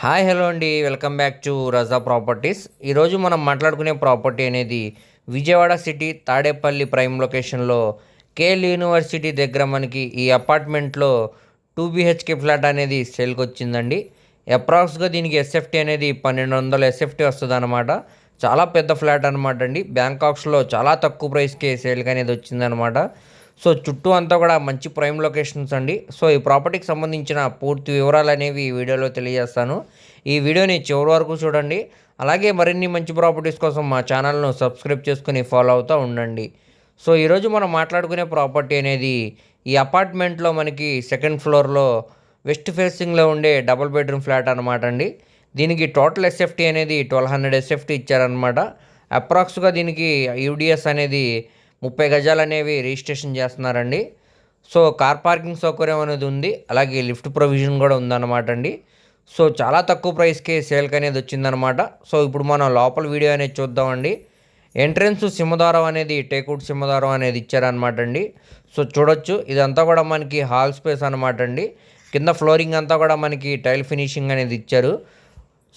Hi hello అండి. Welcome back to Raza properties. ఈరోజు మనం మాట్లాడుకునే ప్రాపర్టీ అనేది విజయవాడ సిటీ తాడేపల్లి ప్రైమ్ లొకేషన్లో కేఎల్ యూనివర్సిటీ దగ్గర మనకి ఈ అపార్ట్మెంట్లో టూ బీహెచ్కే ఫ్లాట్ అనేది సేల్కి వచ్చిందండి. అప్రాక్స్గా దీనికి ఎస్ఎఫ్టీ అనేది పన్నెండు వందల ఎస్ఎఫ్టీ వస్తుంది అనమాట చాలా పెద్ద ఫ్లాట్ అనమాట అండి. బ్యాంకాక్స్లో చాలా తక్కువ ప్రైస్కే సేల్కి అనేది వచ్చిందనమాట సో చుట్టూ అంతా కూడా మంచి ప్రైమ్ లొకేషన్స్ అండి. సో ఈ ప్రాపర్టీకి సంబంధించిన పూర్తి వివరాలు అనేవి ఈ వీడియోలో తెలియజేస్తాను. ఈ వీడియోని చివరి వరకు చూడండి. అలాగే మరిన్ని మంచి ప్రాపర్టీస్ కోసం మా ఛానల్ను సబ్స్క్రైబ్ చేసుకుని ఫాలో అవుతూ ఉండండి. సో ఈరోజు మనం మాట్లాడుకునే ప్రాపర్టీ అనేది ఈ అపార్ట్మెంట్లో మనకి సెకండ్ ఫ్లోర్లో వెస్ట్ ఫేసింగ్లో ఉండే డబుల్ బెడ్రూమ్ ఫ్లాట్ అనమాట అండి. దీనికి టోటల్ ఎస్ఎఫ్టీ అనేది ట్వెల్వ్ హండ్రెడ్ ఎస్ఎఫ్టీ ఇచ్చారనమాట అప్రాక్స్గా దీనికి యూడిఎస్ అనేది ముప్పై గజాలు అనేవి రిజిస్ట్రేషన్ చేస్తున్నారండి. సో కార్ పార్కింగ్ సౌకర్యం అనేది ఉంది. అలాగే లిఫ్ట్ ప్రొవిజన్ కూడా ఉందన్నమాట అండి. సో చాలా తక్కువ ప్రైస్కి సేల్కి అనేది వచ్చిందనమాట సో ఇప్పుడు మనం లోపల వీడియో అనేది చూద్దామండి. ఎంట్రన్స్ సింహదారం అనేది టేకుడ్ సింహదారం అనేది ఇచ్చారనమాట అండి. సో చూడొచ్చు. ఇదంతా కూడా మనకి హాల్ స్పేస్ అనమాట అండి. కింద ఫ్లోరింగ్ అంతా కూడా మనకి టైల్ ఫినిషింగ్ అనేది ఇచ్చారు.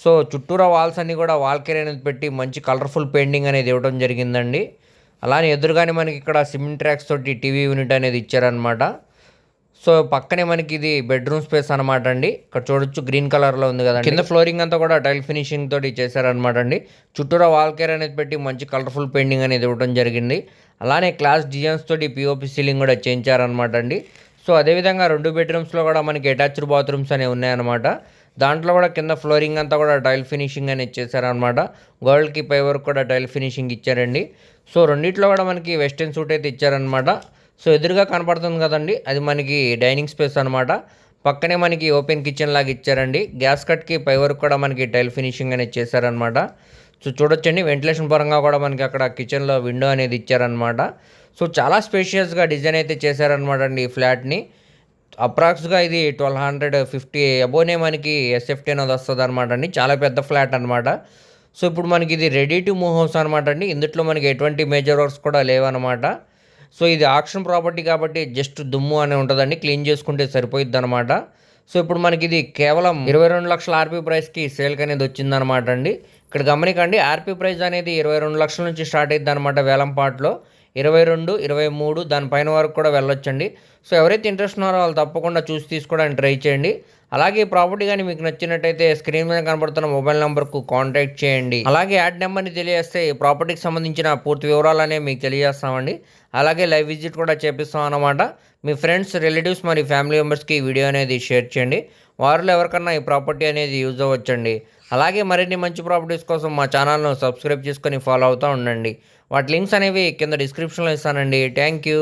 సో చుట్టూరా వాల్స్ అన్నీ కూడా వాల్కేర్ అనేది పెట్టి మంచి కలర్ఫుల్ పెయింటింగ్ అనేది ఇవ్వడం జరిగిందండి. అలానే ఎదురుగానే మనకి ఇక్కడ సిమెంట్ ట్రాక్స్ తోటి టీవీ యూనిట్ అనేది ఇచ్చారనమాట సో పక్కనే మనకి ఇది బెడ్రూమ్ స్పేస్ అనమాట అండి. ఇక్కడ చూడొచ్చు గ్రీన్ కలర్లో ఉంది కదా కింద ఫ్లోరింగ్ అంతా కూడా టైల్ ఫినిషింగ్ తోటి చేశారనమాట అండి. చుట్టూరా వాల్ కేర్ అనేది పెట్టి మంచి కలర్ఫుల్ పెయింటింగ్ అనేది ఇవ్వడం జరిగింది. అలానే క్లాస్ డిజైన్స్ తోటి పిఓపి సీలింగ్ కూడా చేయించారనమాట అండి. సో అదేవిధంగా రెండు బెడ్రూమ్స్లో కూడా మనకి అటాచ్డ్ బాత్రూమ్స్ అనేవి ఉన్నాయన్నమాట. దాంట్లో కూడా కింద ఫ్లోరింగ్ అంతా కూడా టైల్ ఫినిషింగ్ అనేది చేశారనమాట గోల్డ్కి పై వరకు కూడా టైల్ ఫినిషింగ్ ఇచ్చారండి. సో రెండిట్లో కూడా మనకి వెస్టర్న్ సూట్ అయితే ఇచ్చారనమాట సో ఎదురుగా కనపడుతుంది కదండి అది మనకి డైనింగ్ స్పేస్ అనమాట పక్కనే మనకి ఓపెన్ కిచెన్ లాగా ఇచ్చారండి. గ్యాస్ కట్కి పై వరకు కూడా మనకి టైల్ ఫినిషింగ్ అనేది చేశారనమాట సో చూడొచ్చండి వెంటిలేషన్ పరంగా కూడా మనకి అక్కడ కిచెన్లో విండో అనేది ఇచ్చారనమాట సో చాలా స్పేషియస్గా డిజైన్ అయితే చేశారనమాట అండి ఈ ఫ్లాట్ని. అప్రాక్స్గా ఇది ట్వెల్వ్ హండ్రెడ్ ఫిఫ్టీ అబోనే మనకి ఎస్ఎఫ్టీ అనేది వస్తుంది అనమాట అండి. చాలా పెద్ద ఫ్లాట్ అనమాట సో ఇప్పుడు మనకి ఇది రెడీ టు మూవ్ హౌస్ అనమాట అండి. ఇందులో మనకి ఎటువంటి మేజర్ వర్క్స్ కూడా లేవన్నమాట. సో ఇది ఆక్షన్ ప్రాపర్టీ కాబట్టి జస్ట్ దుమ్ము అని ఉంటుందండి. క్లీన్ చేసుకుంటే సరిపోయిద్ది అనమాట సో ఇప్పుడు మనకి ఇది కేవలం ఇరవై రెండు లక్షల ఆర్పీ ప్రైస్కి సేల్కి అనేది వచ్చిందనమాట అండి. ఇక్కడ గమనికండి ఆర్పీ ప్రైస్ అనేది ఇరవై రెండు లక్షల నుంచి స్టార్ట్ అయ్యింది అనమాట వేలంపాట్లో ఇరవై రెండు ఇరవై మూడు దానిపైన వరకు కూడా వెళ్ళొచ్చండి. సో ఎవరైతే ఇంట్రెస్ట్ ఉన్నారో వాళ్ళు తప్పకుండా చూసి తీసుకోవడానికి ట్రై చేయండి. అలాగే ఈ ప్రాపర్టీ కానీ మీకు నచ్చినట్టయితే స్క్రీన్ మీద కనబడుతున్న మొబైల్ నెంబర్కు కాంటాక్ట్ చేయండి. అలాగే యాడ్ నెంబర్ని తెలియజేస్తే ఈ ప్రాపర్టీకి సంబంధించిన పూర్తి వివరాలనే మీకు తెలియజేస్తామండి. అలాగే లైవ్ విజిట్ కూడా చేపిస్తాం అన్నమాట. మీ ఫ్రెండ్స్ రిలేటివ్స్ మరియు ఫ్యామిలీ మెంబర్స్కి ఈ వీడియో అనేది షేర్ చేయండి. వారిలో ఎవరికన్నా ఈ ప్రాపర్టీ అనేది యూజ్ అవ్వచ్చండి. అలాగే మరిన్ని మంచి ప్రాపర్టీస్ కోసం మా ఛానల్ను సబ్స్క్రైబ్ చేసుకొని ఫాలో అవుతూ ఉండండి. వాటి లింక్స్ అనేవి కింద డిస్క్రిప్షన్లో ఇస్తానండి. Thank you